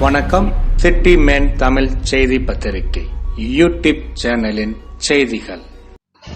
வணக்கம். City man Tamil செய்தி பத்திரிகை. யூடியூப் சேனலின் செய்திகள்.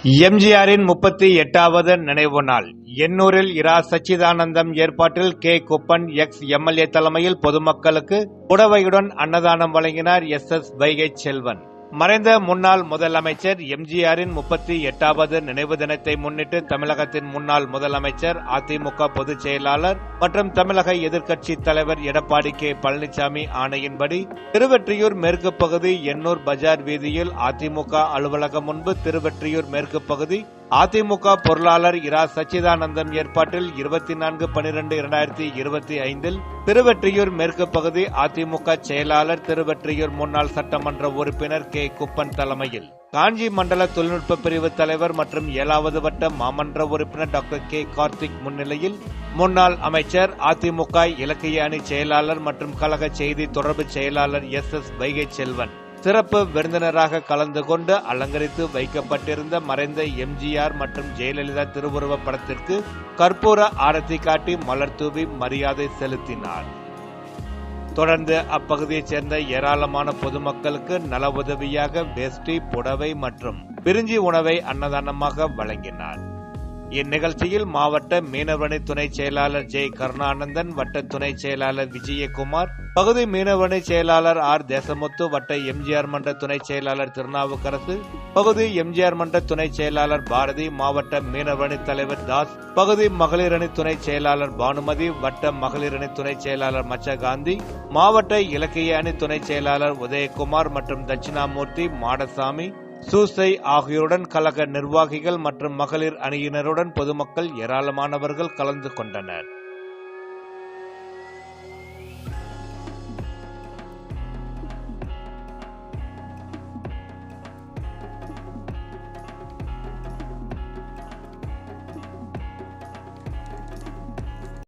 எம்ஜிஆரின் முப்பத்தி எட்டாவது நினைவு நாள். எண்ணூரில் இரா சச்சிதானந்தம் ஏற்பாட்டில் கே. குப்பன் எக்ஸ். எம்எல்ஏ தலைமையில் பொதுமக்களுக்கு புடவையுடன் அன்னதானம் வழங்கினார் எஸ். எஸ். வைகை செல்வன். மறைந்த முன்னாள் முதலமைச்சர் எம்ஜிஆரின் முப்பத்தி எட்டாவது நினைவு தினத்தை முன்னிட்டு தமிழகத்தின் முன்னாள் முதலமைச்சர் அதிமுக பொதுச் செயலாளர் மற்றும் தமிழக எதிர்க்கட்சி தலைவர் எடப்பாடி கே. பழனிசாமி ஆணையின்படி திருவெற்றியூர் மேற்கு பகுதி எண்ணூர் பஜார் வீதியில் அதிமுக அலுவலகம் முன்பு திருவெற்றியூர் மேற்கு பகுதி அதிமுக பொருளாளர் இரா சச்சிதானந்தன் ஏற்பாட்டில் இருபத்தி நான்கு பனிரெண்டு இரண்டாயிரத்தி இருபத்தி ஐந்தில் திருவெற்றியூர் மேற்கு பகுதி அதிமுக செயலாளர் திருவெற்றியூர் முன்னாள் சட்டமன்ற உறுப்பினர் கே. குப்பன் தலைமையில். காஞ்சி மண்டல தொழில்நுட்ப பிரிவு தலைவர் மற்றும் ஏழாவது வட்ட மாமன்ற உறுப்பினர் டாக்டர் கே. கார்த்திக் முன்னிலையில் முன்னாள் அமைச்சர் அதிமுக இலக்கிய அணி செயலாளர் மற்றும் கழக செய்தி தொடர்பு செயலாளர் எஸ். எஸ். வைகை செல்வன். சிறப்பு விருந்தினராக கலந்து கொண்டு அலங்கரித்து வைக்கப்பட்டிருந்த மறைந்த எம்ஜிஆர் மற்றும் ஜெயலலிதா திருவுருவ படத்திற்கு கற்பூர ஆரத்தி காட்டி மலர் தூவி மரியாதை செலுத்தினார். தொடர்ந்து அப்பகுதியைச் சேர்ந்த ஏராளமான பொதுமக்களுக்கு நல உதவியாக வேஷ்டி புடவை மற்றும் பிரிஞ்சி உணவை அன்னதானமாக வழங்கினார். இந்நிகழ்ச்சியில் மாவட்ட மீனவணி துணை செயலாளர் ஜெய் கருணானந்தன் வட்ட துணை செயலாளர் விஜயகுமார் பகுதி மீனவணி செயலாளர் ஆர். தேசமுத்து வட்ட எம்ஜிஆர் மன்ற துணை செயலாளர் திருநாவுக்கரசு பகுதி எம்ஜிஆர் மன்ற துணை செயலாளர் பாரதி மாவட்ட மீனவணி தலைவர் தாஸ் பகுதி மகளிர் அணி துணை செயலாளர் பானுமதி வட்ட மகளிர் அணி துணை செயலாளர் மச்ச காந்தி மாவட்ட இலக்கிய அணி துணை செயலாளர் உதயகுமார் மற்றும் தட்சிணாமூர்த்தி மாடசாமி சூசை ஆகியோருடன் கழக நிர்வாகிகள் மற்றும் மகளிர் அணியினருடன் பொதுமக்கள் ஏராளமானவர்கள் கலந்து கொண்டனர்.